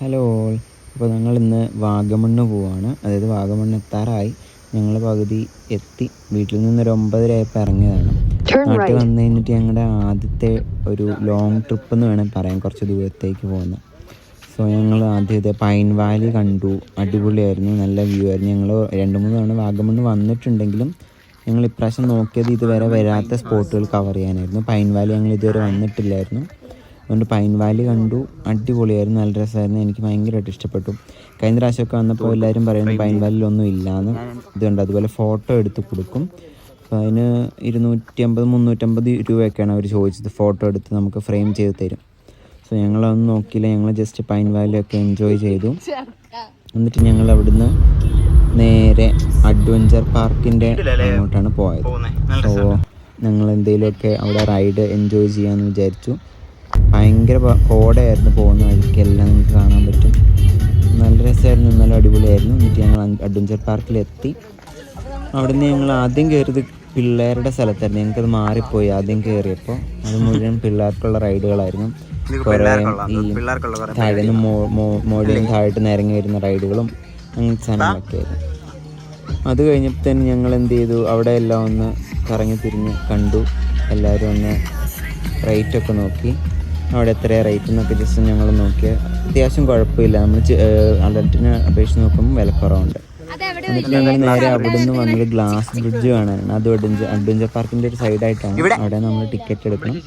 Hello അപ്പോൾ ഞങ്ങൾ ഇന്ന് വാഗമണ്ണ് പോവാണ്. അതായത് വാഗമണ്ണ് എത്താറായി. ഞങ്ങൾ പകുതി എത്തി. വീട്ടിൽ നിന്ന് ഒരു ആയപ്പോൾ ഇറങ്ങിയതാണ്. നാട്ടിൽ വന്നു കഴിഞ്ഞിട്ട് ഞങ്ങളുടെ ആദ്യത്തെ ഒരു ലോങ് ട്രിപ്പ് എന്ന് വേണമെങ്കിൽ പറയാം. കുറച്ച് ദൂരത്തേക്ക് പോകുന്ന സോ ഞങ്ങൾ ആദ്യത്തെ പൈൻ വാലി കണ്ടു. അടിപൊളിയായിരുന്നു. നല്ല വ്യൂ ആയിരുന്നു. ഞങ്ങൾ രണ്ട് മൂന്ന് തവണ വാഗമണ്ണ് വന്നിട്ടുണ്ടെങ്കിലും ഞങ്ങൾ ഇപ്രാവശ്യം നോക്കിയത് ഇതുവരെ വരാത്ത സ്പോട്ടുകൾ കവർ ചെയ്യാനായിരുന്നു. പൈൻ വാലി ഞങ്ങൾ ഇതുവരെ വന്നിട്ടില്ലായിരുന്നു. അതുകൊണ്ട് പൈൻ വാലി കണ്ടു. അടിപൊളിയായിരുന്നു. നല്ല രസമായിരുന്നു. എനിക്ക് ഭയങ്കരമായിട്ട് ഇഷ്ടപ്പെട്ടു. കഴിഞ്ഞ പ്രാവശ്യമൊക്കെ വന്നപ്പോൾ എല്ലാവരും പറയുന്നു പൈൻ വാലിയിലൊന്നും ഇല്ലയെന്ന് ഇതുണ്ട് അതുപോലെ ഫോട്ടോ എടുത്ത് കൊടുക്കും. അപ്പോൾ അതിന് ഇരുന്നൂറ്റി അമ്പത് മുന്നൂറ്റമ്പത് രൂപയൊക്കെയാണ് അവർ ചോദിച്ചത്. ഫോട്ടോ എടുത്ത് നമുക്ക് ഫ്രെയിം ചെയ്ത് തരും. സോ ഞങ്ങളതൊന്നും നോക്കിയില്ല. ഞങ്ങൾ ജസ്റ്റ് പൈൻ വാലിയൊക്കെ എൻജോയ് ചെയ്തു. എന്നിട്ട് ഞങ്ങൾ അവിടുന്ന് നേരെ അഡ്വഞ്ചർ പാർക്കിന്റെ അങ്ങോട്ടാണ് പോയത്. സോ ഞങ്ങൾ എന്തെങ്കിലുമൊക്കെ അവിടെ റൈഡ് എൻജോയ് ചെയ്യാന്ന് വിചാരിച്ചു. ഭയങ്കര കോടയായിരുന്നു പോകുന്ന വഴിക്കെല്ലാം നിങ്ങൾക്ക് കാണാൻ പറ്റും. നല്ല രസമായിരുന്നു നല്ല അടിപൊളിയായിരുന്നു. എന്നിട്ട് ഞങ്ങൾ അഡ്വഞ്ചർ പാർക്കിലെത്തി നിന്ന് ഞങ്ങൾ ആദ്യം കയറിയത് പിള്ളേരുടെ സ്ഥലത്തായിരുന്നു. ഞങ്ങൾക്കത് മാറിപ്പോയി ആദ്യം കയറിയപ്പോൾ അത് മുഴുവൻ പിള്ളേർക്കുള്ള റൈഡുകളായിരുന്നു കുറേ ഈ താഴെ നിന്ന് മോ മോഴിയും താഴോട്ട് നിരങ്ങി വരുന്ന റൈഡുകളും അങ്ങനത്തെ സാധനങ്ങളൊക്കെ ആയിരുന്നു അത് കഴിഞ്ഞപ്പോൾ തന്നെ ഞങ്ങൾ എന്ത് ചെയ്തു? അവിടെ എല്ലാം ഒന്ന് കറങ്ങി തിരിഞ്ഞ് കണ്ടു. എല്ലാവരും ഒന്ന് റേറ്റൊക്കെ നോക്കി. അവിടെ എത്രയാണ് റേറ്റ് എന്നൊക്കെ ജസ്റ്റ് ഞങ്ങൾ നോക്കി. അത്യാവശ്യം കുഴപ്പമില്ല. നമ്മൾ അഡൽട്ടിനെ അപേക്ഷിച്ച് നോക്കുമ്പോൾ വിലക്കുറവുണ്ട് എന്നിട്ട് ഞങ്ങൾ നേരെ അവിടെ നിന്ന് വന്നത് ഗ്ലാസ് ബ്രിഡ്ജ് കാണാനാണ്. അത് അഡ്വഞ്ചർ അഡ്വഞ്ചർ പാർക്കിന്റെ ഒരു സൈഡായിട്ടാണ് അവിടെ നമ്മൾ ടിക്കറ്റ് എടുക്കണം.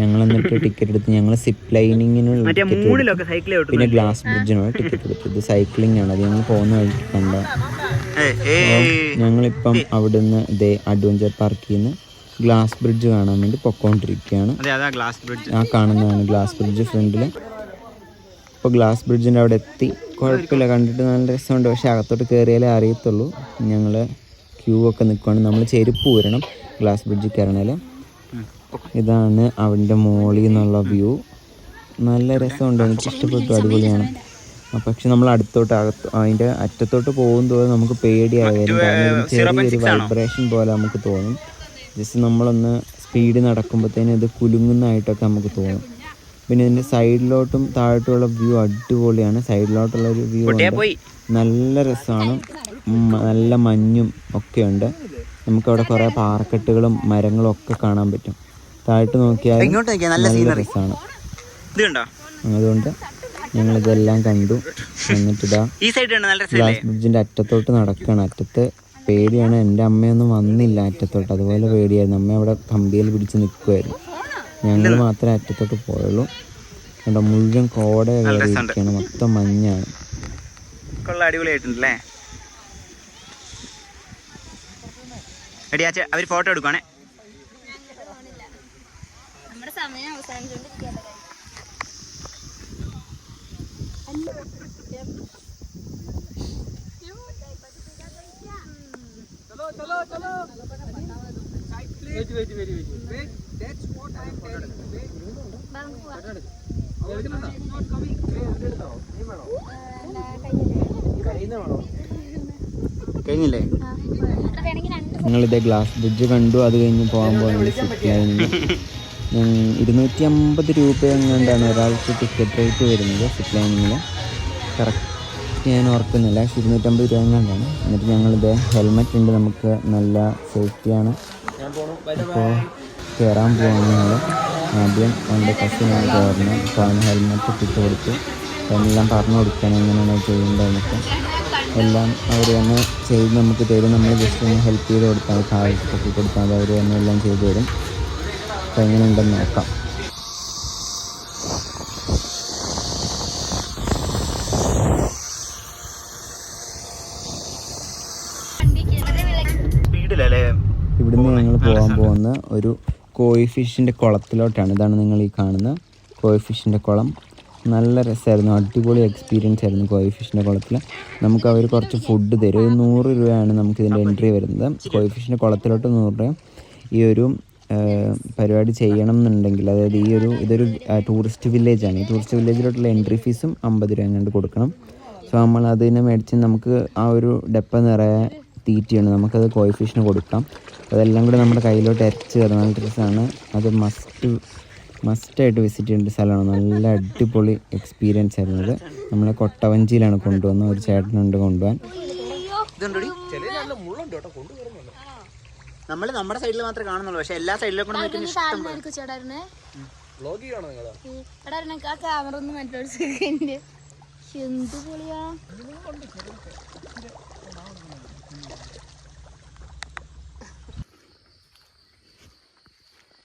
ഞങ്ങൾ എന്നിട്ട് ടിക്കറ്റ് എടുത്ത് ഞങ്ങൾ സിപ്പ് ലൈനിങ്ങിനുള്ള ടിക്കറ്റ് പിന്നെ ഗ്ലാസ് ബ്രിഡ്ജിനുള്ള ടിക്കറ്റ് എടുത്തു. ഇത് സൈക്ലിംഗ് ആണ്. അത് ഞങ്ങൾ പോകുന്ന വഴിക്ക് കണ്ട ഞങ്ങളിപ്പം അവിടുന്ന് ഇതേ അഡ്വഞ്ചർ പാർക്കിൽ നിന്ന് ഗ്ലാസ് ബ്രിഡ്ജ് കാണാൻ വേണ്ടി പൊക്കോണ്ടിരിക്കുകയാണ്. അതെ അതാ ഗ്ലാസ് ബ്രിഡ്ജ് ആ കാണുന്നതാണ് ഗ്ലാസ് ബ്രിഡ്ജ് ഫ്രണ്ടിൽ ഇപ്പോൾ ഗ്ലാസ് ബ്രിഡ്ജിന്റെ അവിടെ എത്തി. കുഴപ്പമില്ല കണ്ടിട്ട് നല്ല രസമുണ്ട്. പക്ഷേ അകത്തോട്ട് കയറിയാലേ അറിയത്തുള്ളൂ. ഞങ്ങൾ ക്യൂ ഒക്കെ നിൽക്കുകയാണ് നമ്മൾ ചെരുപ്പ് ഊരണം. ഗ്ലാസ് ബ്രിഡ്ജിൽ കയറണേൽ ഇതാണ് അവന്റെ മോളിൽ നിന്നുള്ള വ്യൂ. നല്ല രസമുണ്ട്. എനിക്ക് ഇഷ്ടപ്പെട്ടു. അടിപൊളിയാണ്. പക്ഷെ നമ്മൾ അടുത്തോട്ട് അകത്ത് അതിന്റെ അറ്റത്തോട്ട് പോകും തോറും നമുക്ക് പേടിയായാലും കാരണം ചെറിയൊരു വൈബ്രേഷൻ പോലെ നമുക്ക് തോന്നും. ജസ്റ്റ് നമ്മളൊന്ന് സ്പീഡ് നടക്കുമ്പോഴത്തേനും ഇത് കുലുങ്ങുന്നതായിട്ടൊക്കെ നമുക്ക് തോന്നും. പിന്നെ ഇതിന്റെ സൈഡിലോട്ടും താഴോട്ടുള്ള വ്യൂ അടിപൊളിയാണ്. സൈഡിലോട്ടുള്ള ഒരു വ്യൂ നല്ല രസമാണ്. നല്ല മഞ്ഞും ഒക്കെ ഉണ്ട്. നമുക്കവിടെ കുറേ പാറക്കെട്ടുകളും മരങ്ങളും ഒക്കെ കാണാൻ പറ്റും. താഴോട്ട് നോക്കിയാൽ ഇങ്ങോട്ട് ഞങ്ങൾ നല്ല നല്ല സീനറി രസമാണ് ഇത് കണ്ടോ അതുകൊണ്ട് കണ്ടു. എന്നിട്ടിതാ ഈ സൈഡ് ഉണ്ട് നല്ല രസമില്ലേ? ഗ്ലാസ് ബ്രിഡ്ജിന്റെ അറ്റത്തോട്ട് നടക്കുകയാണ് അറ്റത്ത് പേടിയാണ്. എന്റെ അമ്മയൊന്നും വന്നില്ല അറ്റത്തോട്ട്. അതുപോലെ പേടിയായിരുന്നു. അമ്മ അവിടെ കമ്പിയിൽ പിടിച്ച് നിൽക്കുമായിരുന്നു ഞങ്ങൾ മാത്രമേ അറ്റത്തോട്ട് പോയുള്ളൂ. അവിടെ മുഴുവൻ കോട കയറിയിരിക്കുകയാണ് മൊത്തം മഞ്ഞാണ്. അടിപൊളിയായിട്ടുണ്ടല്ലേ? അവർ ഫോട്ടോ എടുക്കുവാണേ. സമയം അവസാനിച്ചുകൊണ്ടിരിക്കുകയാണ് കഴിഞ്ഞില്ലേ? വേണമെങ്കിൽ രണ്ട് ഞങ്ങളിതേ ഗ്ലാസ് ബ്രിഡ്ജ് കണ്ടു അത് കഴിഞ്ഞ് പോകാൻ പോകുന്നത് ഇരുന്നൂറ്റി അമ്പത് രൂപ എങ്ങാണ്ടാണ് ഒരാൾക്ക് ടിക്കറ്റ് റേറ്റ് വരുന്നത് സിപ്പ് ലൈനിങ്ങിൽ കറക്റ്റ് ഞാൻ ഓർക്കുന്നില്ല പക്ഷെ ഇരുന്നൂറ്റമ്പത് രൂപ എങ്ങാണ്ടാണ് എന്നിട്ട് ഞങ്ങളിത് ഹെൽമെറ്റ് ഉണ്ട് നമുക്ക് നല്ല സേഫ്റ്റിയാണ് അപ്പോൾ കയറാൻ പോകുന്നത് ആദ്യം എന്റെ കസിനാണ് കയറുന്നത് അപ്പോൾ അവന് ഹെൽമെറ്റ് ഇട്ടിട്ട് കൊടുത്തു. എല്ലാം പറഞ്ഞു കൊടുക്കാൻ എങ്ങനെയാണ് ചെയ്യേണ്ടതെന്നൊക്കെ എല്ലാം അവർ തന്നെ ചെയ്ത് നമുക്ക് തരും. നമ്മൾ ജസ്റ്റ് ഒന്ന് ഹെൽപ്പ് ചെയ്ത് കൊടുത്താൽ മതി കൊടുത്താൽ അവർ തന്നെ എല്ലാം ചെയ്തു തരും. അപ്പോൾ എങ്ങനെയുണ്ടെന്ന് നോക്കാം. ഇവിടുന്ന് ഞങ്ങൾ പോകാൻ പോകുന്ന ഒരു കോയി ഫിഷിന്റെ കുളത്തിലോട്ടാണ്. ഇതാണ് നിങ്ങൾ ഈ കാണുന്നത് കോയി ഫിഷിന്റെ കുളം. നല്ല രസമായിരുന്നു. അടിപൊളി എക്സ്പീരിയൻസ് ആയിരുന്നു കോയി ഫിഷിന്റെ കുളത്തിൽ നമുക്ക് അവർ കുറച്ച് ഫുഡ് തരും. ഒരു നൂറ് രൂപയാണ് നമുക്ക് ഇതിന്റെ എൻട്രി വരുന്നത്. കോയി ഫിഷിന്റെ കുളത്തിലോട്ട് നൂറ് രൂപ. ഈ ഒരു പരിപാടി ചെയ്യണം എന്നുണ്ടെങ്കിൽ അതായത് ഈ ഒരു ഇതൊരു ടൂറിസ്റ്റ് വില്ലേജാണ് ഈ ടൂറിസ്റ്റ് വില്ലേജിലോട്ടുള്ള എൻട്രി ഫീസും അമ്പത് രൂപ എങ്ങാണ്ട് കൊടുക്കണം. സോ നമ്മൾ അതിനെ മേടിച്ച് നമുക്ക് ആ ഒരു ഡെപ്പ നിറയെ തീറ്റയാണ് നമുക്കത് കോയിഫിഷിന് കൊടുക്കാം. അതെല്ലാം കൂടെ നമ്മുടെ കയ്യിലോട്ട് അരച്ച് കയറുന്ന നല്ല രസമാണ് അത് മസ്റ്റ് മസ്റ്റായിട്ട് വിസിറ്റ് ചെയ്യേണ്ട സ്ഥലമാണ്. നല്ല അടിപൊളി എക്സ്പീരിയൻസ് ആയിരുന്നു അത്. നമ്മളെ കൊട്ടവഞ്ചിയിലാണ് കൊണ്ടുവന്നത്. ഒരു ചേട്ടനുണ്ട് കൊണ്ടുപോകാൻ. നമ്മൾ നമ്മുടെ സൈഡിൽ മാത്രമേ കാണുന്നുള്ളൂ. പക്ഷെ എല്ലാ സൈഡിലും കൂടെ നോക്കി ക്യാമറ ഒന്ന്